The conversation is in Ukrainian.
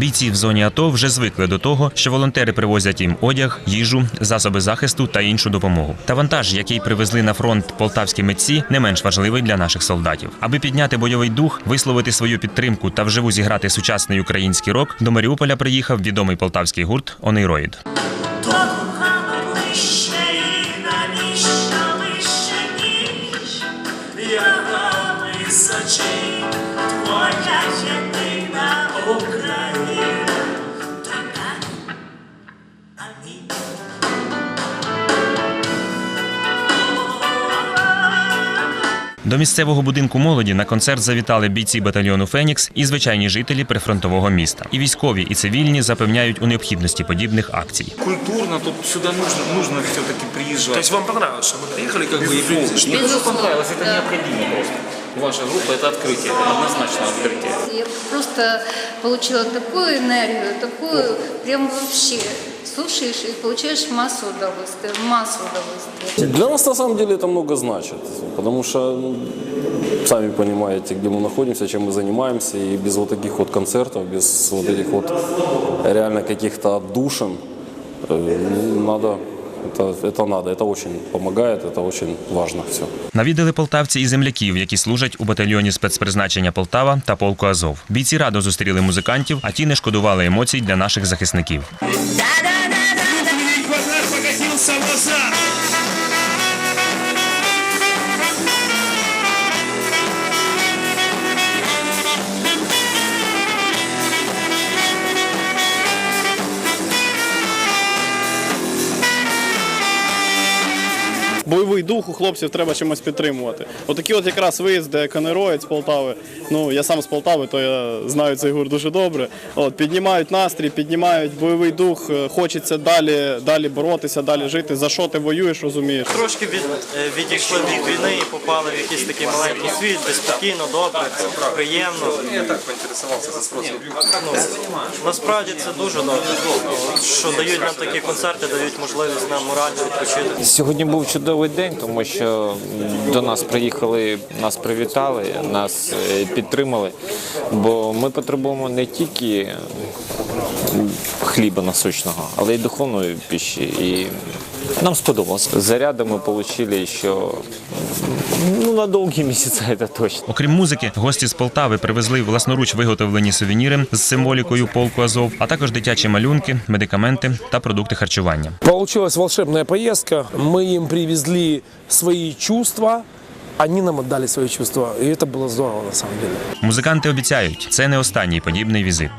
Бійці в зоні АТО вже звикли до того, що волонтери привозять їм одяг, їжу, засоби захисту та іншу допомогу. Та вантаж, який привезли на фронт полтавські митці, не менш важливий для наших солдатів. Аби підняти бойовий дух, висловити свою підтримку та вживу зіграти сучасний український рок, до Маріуполя приїхав відомий полтавський гурт Онейроїд. До місцевого будинку молоді на концерт завітали бійці батальйону Фенікс і звичайні жителі прифронтового міста. І військові, і цивільні запевняють у необхідності подібних акцій. культурно, тут сюда нужно, нужно все-таки приезжать. То есть вам понравилось, что мы приехали как бы и Безусловно. привезли? Мне тоже понравилось, это необходимо просто. Ваша группа это открытие, однозначно открытие. Я просто получила такую энергию, такую прям вообще слушаешь и получаешь массу удовольствия, массу удовольствия. Для нас на самом деле это много значит, потому что ну, сами понимаете, где мы находимся, чем мы занимаемся, и без вот таких вот концертов, без вот этих вот реально каких-то отдушин э, ну, надо, это, это надо, это очень помогает, это очень важно все. Навідали полтавці і земляків, які служать у батальйоні спецпризначення Полтава та полку Азов. Бійці радо зустріли музикантів, а ті не шкодували емоцій для наших захисників. Базар Бойовий дух у хлопців треба чимось підтримувати. Отакі от якраз виїзди Канероїд з Полтави. Ну я сам з Полтави, то я знаю цей гурт дуже добре. От піднімають настрій, піднімають бойовий дух. е, Хочеться далі, далі боротися, далі жити. За що ти воюєш, розумієш? Трошки від, е, відійшли від війни і попали в якийсь такий маленький світ, де спокійно, добре, приємно. Я так поинтересовался за спросом. Ну, насправді це дуже добре, що дають нам такі концерти, дають можливість нам морально відпочити. Сьогодні був чудовий день, тому що до нас приїхали, нас привітали, нас е, підтримали. Бо ми потребуємо не тільки хліба насущного, але й духовної піші. І нам сподобалося. Заряди ми отримали, що ну, на довгі місяці це точно. Окрім музики, гості з Полтави привезли власноруч виготовлені сувеніри з символікою полку Азов, а також дитячі малюнки, медикаменти та продукти харчування. Получилась волшебная поездка. Мы им привезли свои чувства, они нам отдали свои чувства. И это было здорово на самом деле. Музиканти обіцяють, це не останній подібний візит.